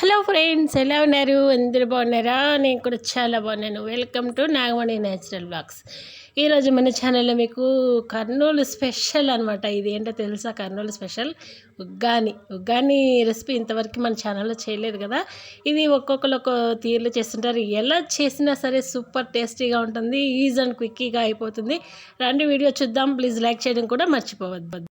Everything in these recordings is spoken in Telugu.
హలో ఫ్రెండ్స్ ఎలా ఉన్నారు? అందరు బాగున్నారా? నేను కూడా చాలా బాగున్నాను. Welcome to Nagamani natural blogs ఈరోజు మన ఛానల్లో మీకు కర్నూలు స్పెషల్ అనమాట ఇది ఏంటో తెలుసా? కర్నూలు స్పెషల్ ఉగ్గాని. ఉగ్గాని రెసిపీ ఇంతవరకు మన ఛానల్లో చేయలేదు కదా? ఇది ఒక్కొక్కరు ఒక్కో తీరులో చేస్తుంటారు. ఎలా చేసినా సరే సూపర్ టేస్టీగా ఉంటుంది ఈజీ అండ్ క్విక్కీగా అయిపోతుంది. రండి వీడియో చూద్దాం. ప్లీజ్ లైక్ చేయడం కూడా మర్చిపోవద్దు.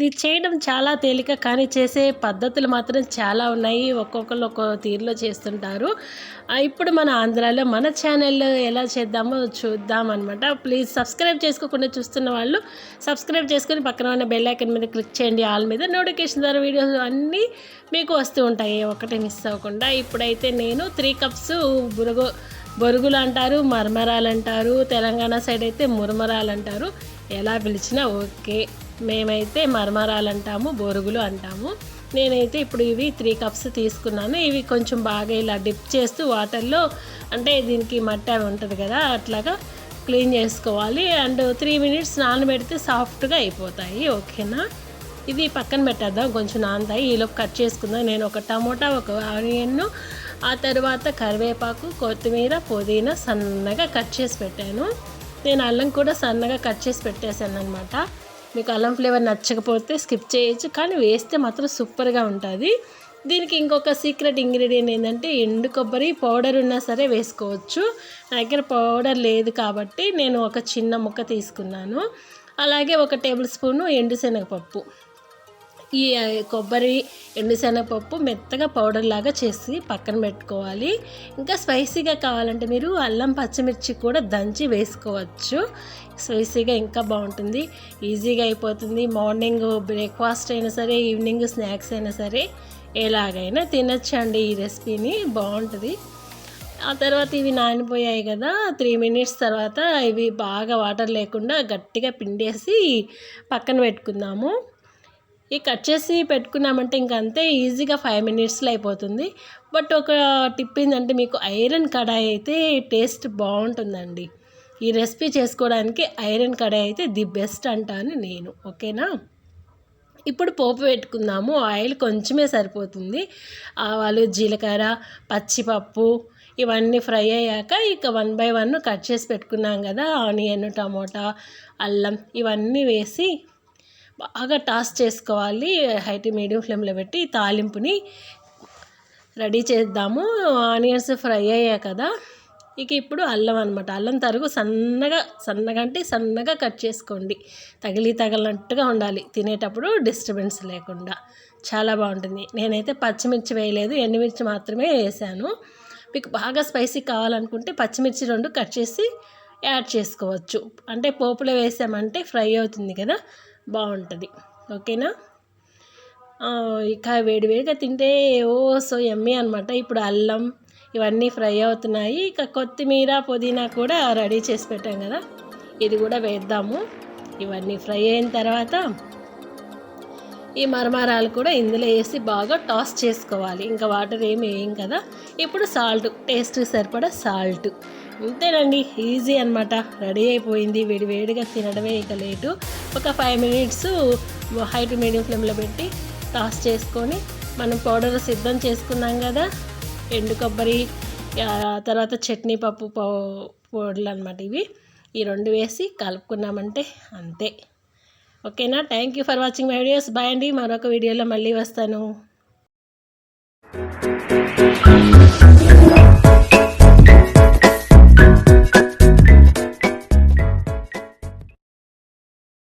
ఇది చేయడం చాలా తేలిక కానీ చేసే పద్ధతులు మాత్రం చాలా ఉన్నాయి. ఒక్కొక్కరు ఒక్కో తీరులో చేస్తుంటారు. ఇప్పుడు మన ఆంధ్రాలో మన ఛానల్లో ఎలా చేద్దామో చూద్దాం అనమాట ప్లీజ్ సబ్స్క్రైబ్ చేసుకోకుండా చూస్తున్న వాళ్ళు సబ్స్క్రైబ్ చేసుకొని పక్కన ఉన్న బెల్ ఐకన్ మీద క్లిక్ చేయండి. ఆల్ మీద నోటిఫికేషన్ ద్వారా వీడియోస్ అన్నీ మీకు వస్తూ ఉంటాయి. ఒకటి మిస్ అవ్వకుండా. ఇప్పుడైతే నేను త్రీ కప్స్ బురుగు బొరుగులు అంటారు మరమరాలు అంటారు తెలంగాణ సైడ్ అయితే మురమరాలు అంటారు. ఎలా పిలిచినా ఓకే. మేమైతే మరమరాలు అంటాము బొరుగులు అంటాము. నేనైతే ఇప్పుడు ఇవి త్రీ కప్స్ తీసుకున్నాను. ఇవి కొంచెం బాగా ఇలా డిప్ చేస్తూ వాటర్లో అంటే దీనికి మట్టి అవి ఉంటుంది కదా అట్లాగా క్లీన్ చేసుకోవాలి. అండ్ త్రీ మినిట్స్ నానబెడితే సాఫ్ట్గా అయిపోతాయి. ఓకేనా? ఇది పక్కన పెట్టేద్దాం. కొంచెం నానతాయి ఈలోపు కట్ చేసుకుందాం. నేను ఒక టమోటా ఒక ఆనియన్ను ఆ తర్వాత కరివేపాకు కొత్తిమీర పుదీనా సన్నగా కట్ చేసి పెట్టాను. నేను అల్లం కూడా సన్నగా కట్ చేసి పెట్టేశాను అనమాట మీకు అల్లం ఫ్లేవర్ నచ్చకపోతే స్కిప్ చేయొచ్చు కానీ వేస్తే మాత్రం సూపర్గా ఉంటుంది. దీనికి ఇంకొక సీక్రెట్ ఇంగ్రీడియంట్ ఏంటంటే ఎండు కొబ్బరి పౌడర్ ఉన్నా సరే వేసుకోవచ్చు. నా దగ్గర పౌడర్ లేదు కాబట్టి నేను ఒక చిన్న ముక్క తీసుకున్నాను. అలాగే ఒక టేబుల్ స్పూను ఎండుశనగపప్పు ఈ కొబ్బరి ఎండుశనగపప్పు మెత్తగా పౌడర్ లాగా చేసి పక్కన పెట్టుకోవాలి. ఇంకా స్పైసీగా కావాలంటే మీరు అల్లం పచ్చిమిర్చి కూడా దంచి వేసుకోవచ్చు. స్పైసీగా ఇంకా బాగుంటుంది. ఈజీగా అయిపోతుంది. మార్నింగ్ బ్రేక్ఫాస్ట్ అయినా సరే ఈవినింగ్ స్నాక్స్ అయినా సరే ఎలాగైనా తినచ్చండి ఈ రెసిపీని. బాగుంటుంది. ఆ తర్వాత ఇవి నానిపోయాయి కదా త్రీ మినిట్స్ తర్వాత ఇవి బాగా వాటర్ లేకుండా గట్టిగా పిండేసి పక్కన పెట్టుకుందాము. ఈ కట్ చేసి పెట్టుకున్నామంటే ఇంక అంతే ఈజీగా ఫైవ్ మినిట్స్లో అయిపోతుంది. బట్ ఒక టిప్ ఏంటంటే మీకు ఐరన్ కడాయి అయితే టేస్ట్ బాగుంటుందండి. ఈ రెసిపీ చేసుకోవడానికి ఐరన్ కడాయి అయితే ది బెస్ట్ అంటాను నేను ఓకేనా? ఇప్పుడు పోపు పెట్టుకుందాము. ఆయిల్ కొంచెమే సరిపోతుంది. ఆవాలు జీలకర్ర పచ్చిపప్పు ఇవన్నీ ఫ్రై అయ్యాక ఇక వన్ బై వన్ కట్ చేసి పెట్టుకున్నాం కదా. ఆనియన్ టమోటా అల్లం ఇవన్నీ వేసి బాగా టాస్ చేసుకోవాలి. హైట్ మీడియం ఫ్లేమ్లో పెట్టి తాలింపుని రెడీ చేద్దాము. ఆనియన్స్ ఫ్రై అయ్యాయి కదా. ఇక ఇప్పుడు అల్లం అనమాట అల్లం తరుగు సన్నగా సన్నగా అంటే సన్నగా కట్ చేసుకోండి. తగిలి తగలనట్టుగా ఉండాలి. తినేటప్పుడు డిస్టర్బెన్స్ లేకుండా. చాలా బాగుంటుంది. నేనైతే పచ్చిమిర్చి వేయలేదు. ఎండుమిర్చి మాత్రమే వేసాను. మీకు బాగా స్పైసీ కావాలనుకుంటే పచ్చిమిర్చి రెండు కట్ చేసి యాడ్ చేసుకోవచ్చు. అంటే పోపులో వేసామంటే ఫ్రై అవుతుంది కదా. బాగుంటుంది. ఓకేనా? ఇక వేడివేడిగా తింటే ఓ సో ఎమ్మీ అనమాట ఇప్పుడు అల్లం ఇవన్నీ ఫ్రై అవుతున్నాయి. ఇక కొత్తిమీర పుదీనా కూడా రెడీ చేసి పెట్టాం కదా. ఇది కూడా వేద్దాము. ఇవన్నీ ఫ్రై అయిన తర్వాత ఈ మరమరాలు కూడా ఇందులో వేసి బాగా టాస్ చేసుకోవాలి. ఇంకా వాటర్ ఏమి వేయం కదా. ఇప్పుడు సాల్ట్ టేస్ట్ సరిపడా సాల్ట్. అంతేనండి ఈజీ అనమాట రెడీ అయిపోయింది. వేడి వేడిగా తినడమే ఇక లేటు. ఒక five minutes high to medium ఫ్లేమ్లో పెట్టి టాస్ చేసుకొని మనం పౌడర్ సిద్ధం చేసుకున్నాం కదా. ఎండు కొబ్బరి తర్వాత చట్నీ పప్పు పౌడర్లు అనమాట ఇవి. ఈ రెండు వేసి కలుపుకున్నామంటే అంతే. ఓకేనా? Thank you for watching my videos bye అండి. మరొక వీడియోలో మళ్ళీ వస్తాను.